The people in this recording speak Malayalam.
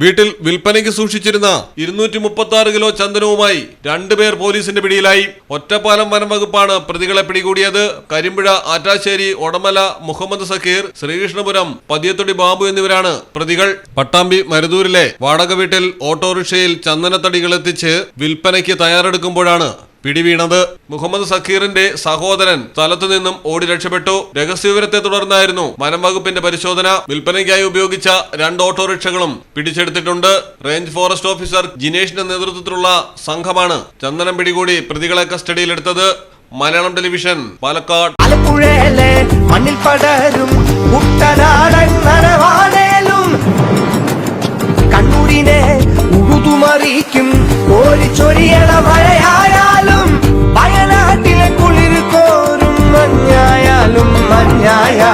വീട്ടിൽ വിൽപ്പനയ്ക്ക് സൂക്ഷിച്ചിരുന്ന ഇരുന്നൂറ്റി മുപ്പത്തി ആറ് കിലോ ചന്ദനവുമായി രണ്ടുപേർ പോലീസിന്റെ പിടിയിലായി. ഒറ്റപ്പാലം വനം വകുപ്പാണ് പ്രതികളെ പിടികൂടിയത്. കരിമ്പുഴ ആറ്റാശ്ശേരി ഒടമല മുഹമ്മദ് സക്കീർ ശ്രീകൃഷ്ണപുരം പതിയത്തൊടി ബാബു എന്നിവരാണ് പ്രതികൾ. പട്ടാമ്പി മരുതൂരിലെ വാടക വീട്ടിൽ ഓട്ടോറിക്ഷയിൽ ചന്ദനത്തടികൾ എത്തിച്ച് വിൽപ്പനയ്ക്ക് തയ്യാറെടുക്കുമ്പോഴാണ് പിടിവീണത്. മുഹമ്മദ് സഖീറിന്റെ സഹോദരൻ സ്ഥലത്തു നിന്നും ഓടി രക്ഷപ്പെട്ടു. രഹസ്യവിവരത്തെ തുടർന്നായിരുന്നു വനം വകുപ്പിന്റെ പരിശോധന. വിൽപ്പനയ്ക്കായി ഉപയോഗിച്ച രണ്ട് ഓട്ടോറിക്ഷകളും പിടിച്ചെടുത്തിട്ടുണ്ട്. റേഞ്ച് ഫോറസ്റ്റ് ഓഫീസർ ജിനേഷിന്റെ നേതൃത്വത്തിലുള്ള സംഘമാണ് ചന്ദനം പിടികൂടി പ്രതികളെ കസ്റ്റഡിയിലെടുത്തത്. മലയാളം ടെലിവിഷൻ പാലക്കാട്. മണ്ണിൽ പടരും കണ്ണൂരിനെ ഉഴുതുമറിക്കും.